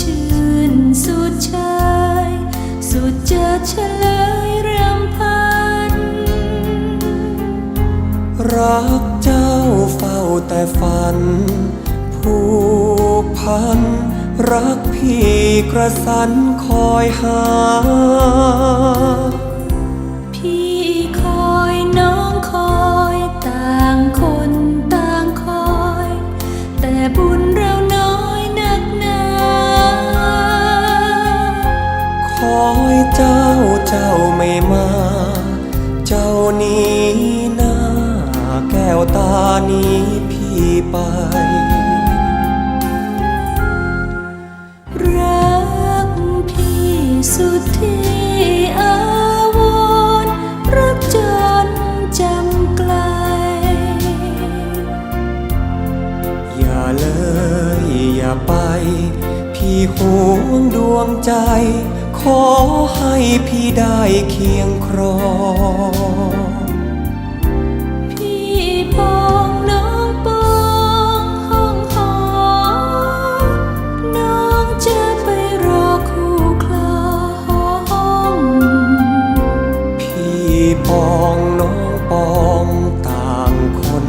ชื่นสุดชายสุดเจะเฉลยรำพัน รักเจ้าเฝ้าแต่ฝัน ผูกพัน รักพี่กระสันคอยหา พี่คอยน้องคอยต่างคนต่างคอย แต่บุญเราน้อ คอยเจ้าเจ้าไม่มา เจ้านี้หน้า แก้วตานี้พี่ไปรักพี่สุดที่อาวรรักจนจำไกล อย่าเลยอย่าไป พี่ห่วงดวงใจ ขอให้พี่ได้เคียงครองพี่ปองน้องปองห้องหอน้องจะไปรอคู่คลอห้องพี่ปองน้องปองต่างคน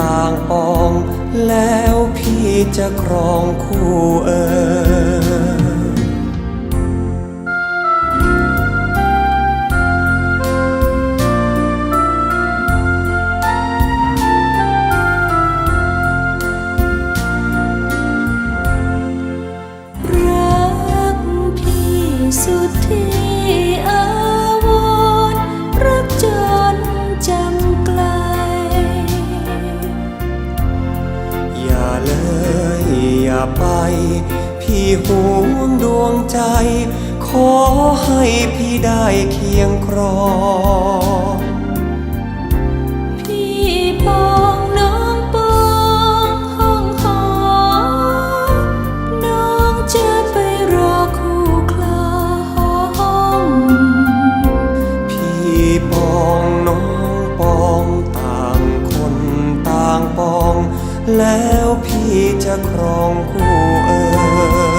ต่างปอง แล้วพี่จะครองคู่เอ่ย พี่ห่วงดวงใจ ขอให้พี่ได้เคียงครอง แล้วพี่จะครองคู่เอ่ย